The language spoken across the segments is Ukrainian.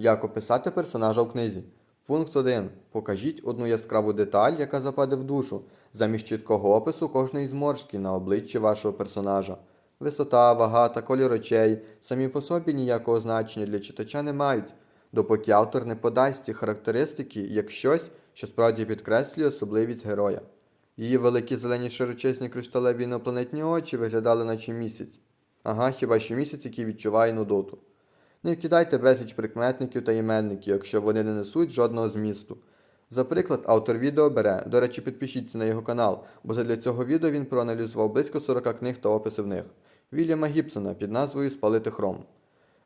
Як описати персонажа в книзі? Пункт 1. Покажіть одну яскраву деталь, яка западе в душу, замість чіткого опису кожної зморшки на обличчі вашого персонажа. Висота, вага та колір очей самі по собі ніякого значення для читача не мають, допоки автор не подасть ці характеристики як щось, що справді підкреслює особливість героя. Її великі зелені широчезні кришталеві інопланетні очі виглядали наче місяць. Ага, хіба що місяць, який відчуває нудоту. Не вкидайте безліч прикметників та іменників, якщо вони не несуть жодного змісту. За приклад, автор відео бере, до речі, підпишіться на його канал, бо задля цього відео він проаналізував близько 40 книг та описи в них. Вільяма Гібсона під назвою Спалити Хром.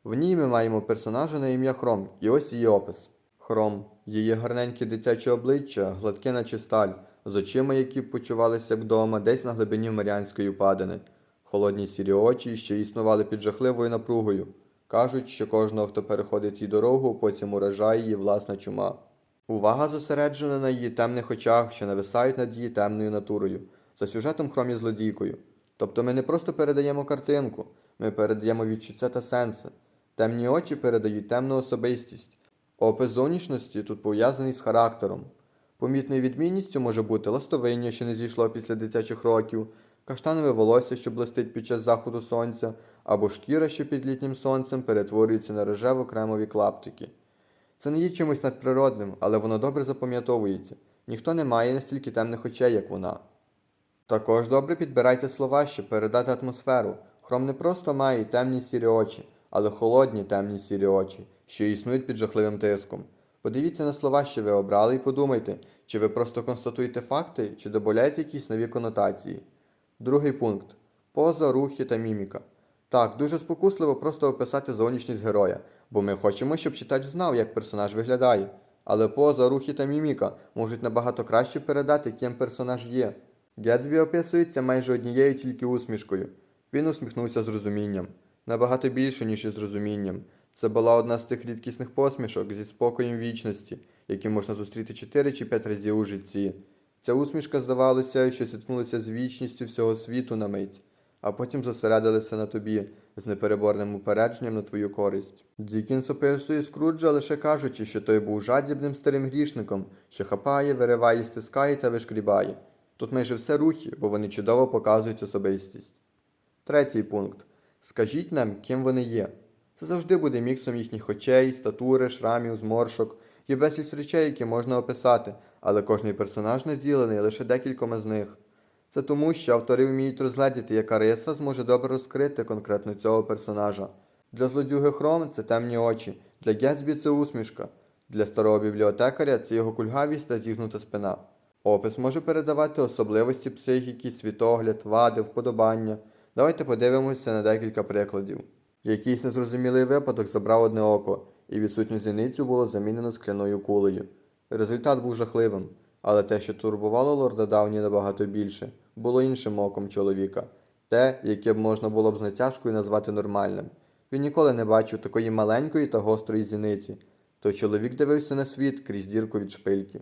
В ній ми маємо персонажа на ім'я Хром, і ось її опис. Хром. Її гарненьке дитяче обличчя, гладке наче сталь, з очима, які почувалися вдома десь на глибині Маріанської падини. Холодні сірі очі, що існували під жахливою напругою. Кажуть, що кожного, хто переходить її дорогу, потім уражає її власна чума. Увага зосереджена на її темних очах, що нависають над її темною натурою, за сюжетом хромі злодійкою. Тобто ми не просто передаємо картинку, ми передаємо відчуття та сенси. Темні очі передають темну особистість. Опис зовнішності тут пов'язаний з характером. Помітною відмінністю може бути ластовиння, що не зійшло після дитячих років, каштанове волосся, що блистить під час заходу сонця, або шкіра, що під літнім сонцем перетворюється на рожево кремові клаптики. Це не є чимось надприродним, але воно добре запам'ятовується. Ніхто не має настільки темних очей, як вона. Також добре підбирайте слова, щоб передати атмосферу. Хром не просто має темні сірі очі, але холодні темні сірі очі, що існують під жахливим тиском. Подивіться на слова, що ви обрали, і подумайте, чи ви просто констатуєте факти, чи додаєте якісь нові конотації. Другий пункт поза, рухи та міміка. Так, дуже спокусливо просто описати зовнішність героя, бо ми хочемо, щоб читач знав, як персонаж виглядає. Але поза, рухи та міміка можуть набагато краще передати, ким персонаж є. Гетсбі описується майже однією тільки усмішкою. Він усміхнувся з розумінням. Набагато більше, ніж із розумінням. Це була одна з тих рідкісних посмішок зі спокоєм вічності, які можна зустріти 4 чи 5 разів у житті. Ця усмішка здавалося, що зіткнулася з вічністю всього світу на мить, а потім зосередилися на тобі з непереборним упередженням на твою користь. Дікінс описує Скруджа, лише кажучи, що той був жадібним старим грішником, що хапає, вириває, стискає та вишкрібає. Тут майже все рухи, бо вони чудово показують особистість. Третій пункт. Скажіть нам, ким вони є. Це завжди буде міксом їхніх очей, статури, шрамів, зморшок. Є безліч речей, які можна описати, але кожний персонаж наділений лише декількома з них. Це тому, що автори вміють розгледіти, яка риса зможе добре розкрити конкретно цього персонажа. Для злодюги Хром це темні очі, для Гетсбі це усмішка, для старого бібліотекаря це його кульгавість та зігнута спина. Опис може передавати особливості психіки, світогляд, вади, вподобання. Давайте подивимося на декілька прикладів. Якийсь незрозумілий випадок забрав одне око, і відсутню зіницю було замінено скляною кулею. Результат був жахливим, але те, що турбувало лорда Дауні набагато більше, було іншим оком чоловіка, те, яке б можна було б з натяжкою назвати нормальним. Він ніколи не бачив такої маленької та гострої зіниці, то чоловік дивився на світ крізь дірку від шпильки.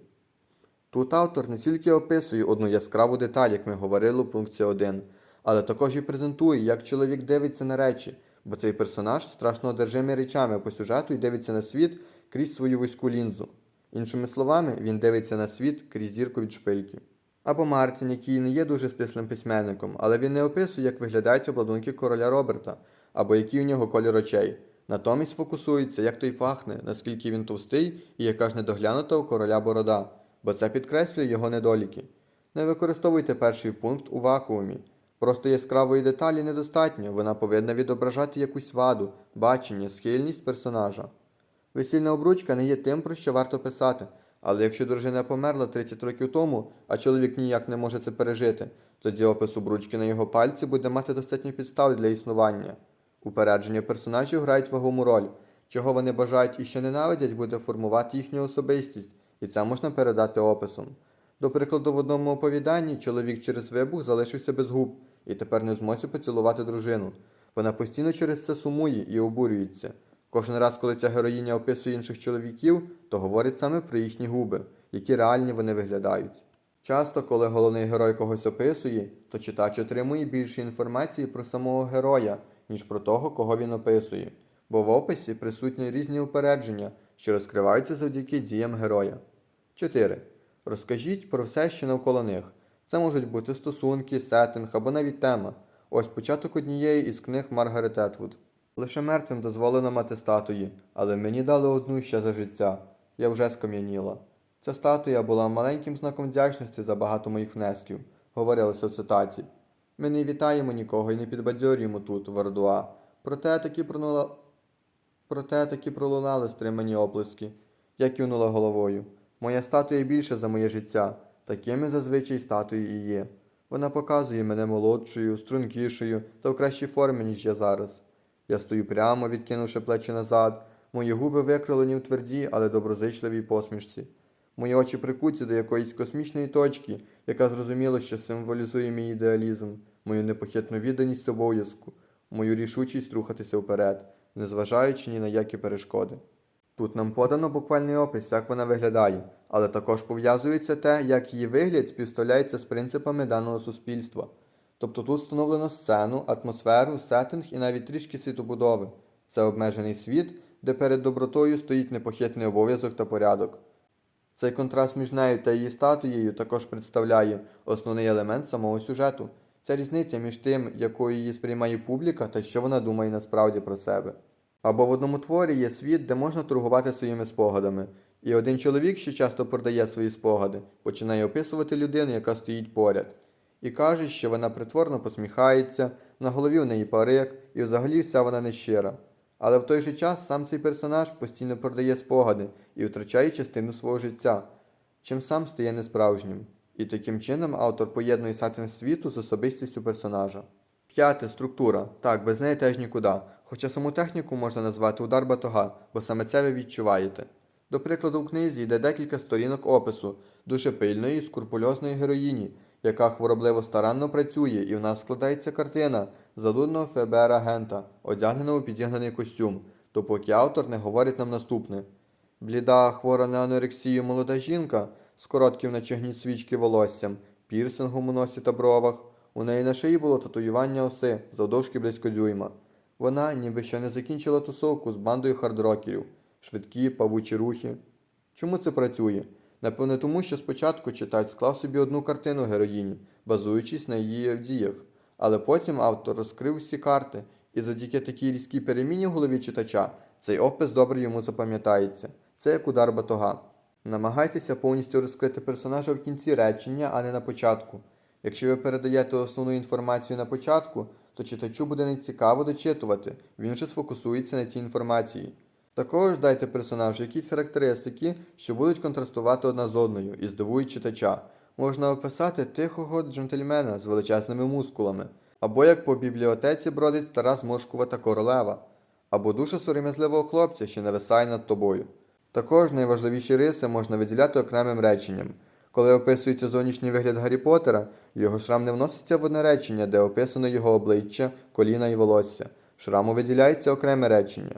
Тут автор не тільки описує одну яскраву деталь, як ми говорили у пункті 1, але також і презентує, як чоловік дивиться на речі, бо цей персонаж страшно одержимий речами по сюжету і дивиться на світ крізь свою вузьку лінзу. Іншими словами, він дивиться на світ крізь дірку від шпильки. Або Мартін, який не є дуже стислим письменником, але він не описує, як виглядають обладунки короля Роберта, або який у нього колір очей. Натомість фокусується, як той пахне, наскільки він товстий і яка ж недоглянута у короля борода, бо це підкреслює його недоліки. Не використовуйте перший пункт у вакуумі. Просто яскравої деталі недостатньо, вона повинна відображати якусь ваду, бачення, схильність персонажа. Весільна обручка не є тим, про що варто писати, але якщо дружина померла 30 років тому, а чоловік ніяк не може це пережити, тоді опис обручки на його пальці буде мати достатньо підстав для існування. Упередження персонажів грають вагому роль. Чого вони бажають і що ненавидять, буде формувати їхню особистість, і це можна передати описом. До прикладу, в одному оповіданні чоловік через вибух залишився без губ і тепер не зможе поцілувати дружину. Вона постійно через це сумує і обурюється. Кожен раз, коли ця героїня описує інших чоловіків, то говорить саме про їхні губи, які реальні вони виглядають. Часто, коли головний герой когось описує, то читач отримує більше інформації про самого героя, ніж про того, кого він описує, бо в описі присутні різні упередження, що розкриваються завдяки діям героя. 4. Розкажіть про все, що навколо них. Це можуть бути стосунки, сеттинг або навіть тема. Ось початок однієї із книг Маргарет Етвуд. Лише мертвим дозволено мати статуї, але мені дали одну ще за життя. Я вже скам'яніла. Ця статуя була маленьким знаком вдячності за багато моїх внесків, говорилося в цитаті. Ми не вітаємо нікого і не підбадьорюємо тут, в Ардуа. Проте таки пронула... Проте таки пролунали стримані оплески. Я кивнула головою. Моя статуя більше за моє життя. Такими зазвичай статуї і є. Вона показує мене молодшою, стрункішою та в кращій формі, ніж я зараз. Я стою прямо, відкинувши плечі назад. Мої губи викрилені в твердій, але доброзичливій посмішці. Мої очі прикуті до якоїсь космічної точки, яка зрозуміло, що символізує мій ідеалізм, мою непохитну відданість обов'язку, мою рішучість рухатися вперед, незважаючи ні на які перешкоди. Тут нам подано буквальний опис, як вона виглядає, але також пов'язується те, як її вигляд співставляється з принципами даного суспільства. Тобто тут встановлено сцену, атмосферу, сеттинг і навіть трішки світобудови. Це обмежений світ, де перед добротою стоїть непохитний обов'язок та порядок. Цей контраст між нею та її статуєю також представляє основний елемент самого сюжету. Це різниця між тим, якою її сприймає публіка та що вона думає насправді про себе. Або в одному творі є світ, де можна торгувати своїми спогадами. І один чоловік, що часто продає свої спогади, починає описувати людину, яка стоїть поряд, і каже, що вона притворно посміхається, на голові у неї парик, і взагалі вся вона нещира. Але в той же час сам цей персонаж постійно продає спогади і втрачає частину свого життя, чим сам стає несправжнім. І таким чином автор поєднує сатин світу з особистістю персонажа. П'яте структура. Так, без неї теж нікуди. Хоча саму техніку можна назвати удар батога, бо саме це ви відчуваєте. До прикладу, в книзі йде декілька сторінок опису дуже пильної, скрупульозної героїні, яка хворобливо старанно працює, і в нас складається картина задудного ФБР-агента, одягненого у підігнаний костюм, допоки автор не говорить нам наступне. Бліда, хвора на анорексію молода жінка з коротким наче свічки волоссям, пірсингом у носі та бровах. У неї на шиї було татуювання оси завдовжки близько дюйма. Вона ніби ще не закінчила тусовку з бандою хардрокерів, швидкі павучі рухи. Чому це працює? Напевне, тому що спочатку читач склав собі одну картину героїні, базуючись на її діях, але потім автор розкрив всі карти, і завдяки такій різкій переміні в голові читача цей опис добре йому запам'ятається. Це як удар батога. Намагайтеся повністю розкрити персонажа в кінці речення, а не на початку. Якщо ви передаєте основну інформацію на початку, то читачу буде нецікаво дочитувати, він же сфокусується на цій інформації. Також дайте персонажу якісь характеристики, що будуть контрастувати одна з одною і здивують читача. Можна описати тихого джентльмена з величезними мускулами, або як по бібліотеці бродить стара зморшкувата королева, або душа сором'язливого хлопця, що нависає над тобою. Також найважливіші риси можна виділяти окремим реченням. Коли описується зовнішній вигляд Гаррі Поттера, його шрам не вноситься в одне речення, де описано його обличчя, коліна і волосся. Шраму виділяється окреме речення.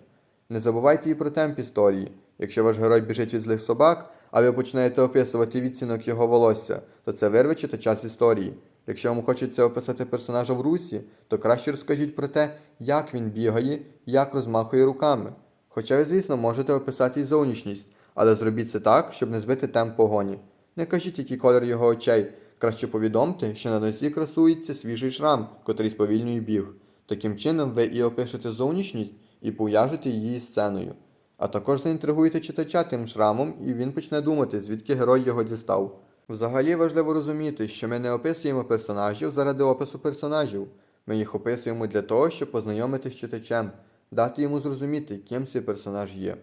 Не забувайте і про темп історії. Якщо ваш герой біжить від злих собак, а ви починаєте описувати відцінок його волосся, то це вирве читача з історії. Якщо вам хочеться описати персонажа в русі, то краще розкажіть про те, як він бігає, як розмахує руками. Хоча ви, звісно, можете описати і зовнішність, але зробіть це так, щоб не збити темп погоні. Не кажіть, який колір його очей. Краще повідомте, що на носі красується свіжий шрам, котрий сповільнює біг. Таким чином, ви і опишете зовнішність, і пов'яжете її сценою. А також заінтригуєте читача тим шрамом, і він почне думати, звідки герой його дістав. Взагалі важливо розуміти, що ми не описуємо персонажів заради опису персонажів. Ми їх описуємо для того, щоб познайомити з читачем, дати йому зрозуміти, ким цей персонаж є.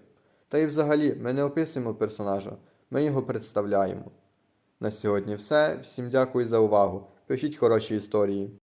Та й взагалі ми не описуємо персонажа, ми його представляємо. На сьогодні все. Всім дякую за увагу. Пишіть хороші історії.